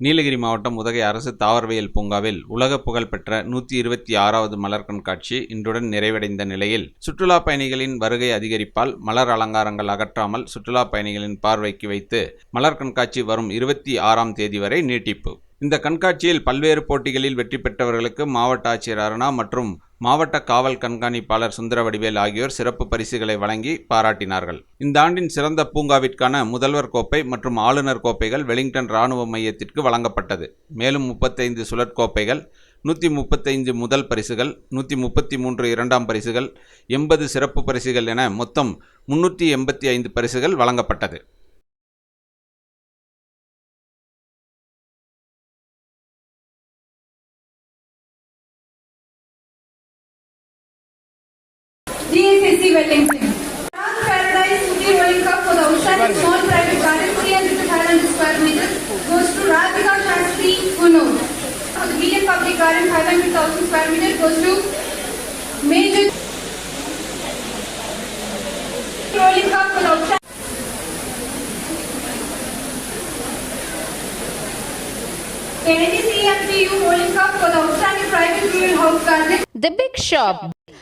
நீலகிரி மாவட்டம் உதகை அரசு தாவரவியல் பூங்காவில் உலக புகழ்பெற்ற நூற்றி இருபத்தி ஆறாவது மலர் கண்காட்சி இன்றுடன் நிறைவடைந்த நிலையில் சுற்றுலா பயணிகளின் வருகை அதிகரிப்பால் மலர் அலங்காரங்கள் அகற்றாமல் சுற்றுலா பயணிகளின் பார்வைக்கு வைத்து மலர் கண்காட்சி வரும் இருபத்தி ஆறாம் தேதி வரை நீட்டிப்பு. இந்த கண்காட்சியில் பல்வேறு போட்டிகளில் வெற்றி பெற்றவர்களுக்கு மாவட்ட ஆட்சியர் அருணா மற்றும் மாவட்ட காவல் கண்காணிப்பாளர் சுந்தரவடிவேல் ஆகியோர் சிறப்பு பரிசுகளை வழங்கி பாராட்டினார்கள். இந்த ஆண்டின் சிறந்த பூங்காவிற்கான முதல்வர் கோப்பை மற்றும் ஆளுநர் கோப்பைகள் வெலிங்டன் இராணுவ மையத்திற்கு வழங்கப்பட்டது. மேலும் முப்பத்தைந்து சுழற்கோப்பைகள் நூற்றி முப்பத்தைந்து முதல் பரிசுகள் நூற்றி முப்பத்தி மூன்று இரண்டாம் பரிசுகள் எண்பது சிறப்பு பரிசுகள் என மொத்தம் முன்னூற்றி எண்பத்தி ஐந்து பரிசுகள் வழங்கப்பட்டது. Paradise World Cup for the outstanding small private car square meters goes to Radhika Shastri For the medium public car 500,000 square meters goes to Major The Big Shop.